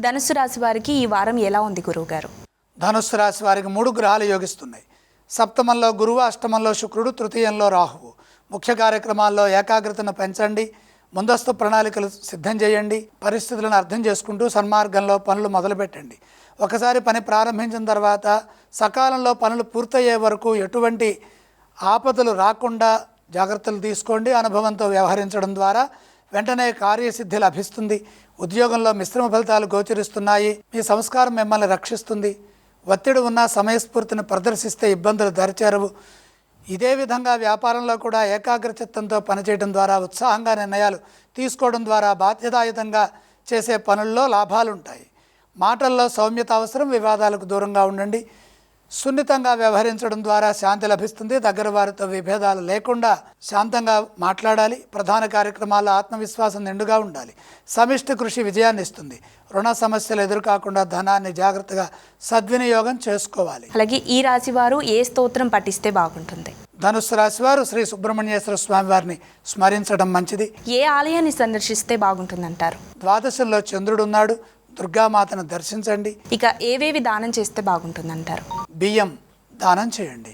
ధనుసు రాశి వారికి ఈ వారం ఎలా ఉంది గురువుగారు? ధనుసు రాశి వారికి మూడు గ్రహాలు యోగిస్తున్నాయి. సప్తమంలో గురువు అష్టమంలో శుక్రుడు తృతీయంలో రాహువు. ముఖ్య కార్యక్రమాల్లో ఏకాగ్రతను పెంచండి ముందస్తు ప్రణాళికలు సిద్ధం చేయండి పరిస్థితులను అర్థం చేసుకుంటూ సన్మార్గంలో పనులు మొదలుపెట్టండి. ఒకసారి పని ప్రారంభించిన తర్వాత సకాలంలో పనులు పూర్తయ్యే వరకు ఎటువంటి ఆపదలు రాకుండా జాగ్రత్తలు తీసుకోండి. అనుభవంతో వ్యవహరించడం ద్వారా వెంటనే కార్యసిద్ధి లభిస్తుంది. ఉద్యోగంలో మిశ్రమ ఫలితాలు గోచరిస్తున్నాయి. మీ సంస్కారం మిమ్మల్ని రక్షిస్తుంది. ఒత్తిడి ఉన్న సమయస్ఫూర్తిని ప్రదర్శిస్తే ఇబ్బందులు దరిచేరవు. ఇదే విధంగా వ్యాపారంలో కూడా ఏకాగ్రచిత్తంతో పనిచేయడం ద్వారా ఉత్సాహంగా నిర్ణయాలు తీసుకోవడం ద్వారా బాధ్యతాయుతంగా చేసే పనుల్లో లాభాలు ఉంటాయి మాటల్లో సౌమ్యత అవసరం వివాదాలకు దూరంగా ఉండండి. సున్నితంగా వ్యవహరించడం ద్వారా శాంతి లభిస్తుంది. దగ్గర వారితో విభేదాలు లేకుండా శాంతంగా మాట్లాడాలి. ప్రధాన కార్యక్రమాల్లో ఆత్మవిశ్వాసం నిండుగా ఉండాలి. సమిష్టి కృషి విజయాన్ని ఇస్తుంది. రుణ సమస్యలు ఎదురుకాకుండా ధనాన్ని జాగ్రత్తగా సద్వినియోగం చేసుకోవాలి. అలాగే ఈ రాశి వారు ఏ స్తోత్రం పఠిస్తే బాగుంటుంది? ధనుస్సు రాశి వారు శ్రీ సుబ్రహ్మణ్యేశ్వర స్వామి వారిని స్మరించడం మంచిది. ఏ ఆలయాన్ని సందర్శిస్తే బాగుంటుందంటారు? ద్వాదశంలో చంద్రుడు ఉన్నాడు. దుర్గామాతను దర్శించండి. ఇక ఏవేవి దానం చేస్తే బాగుంటుందంటారు? బియ్యం దానం చేయండి.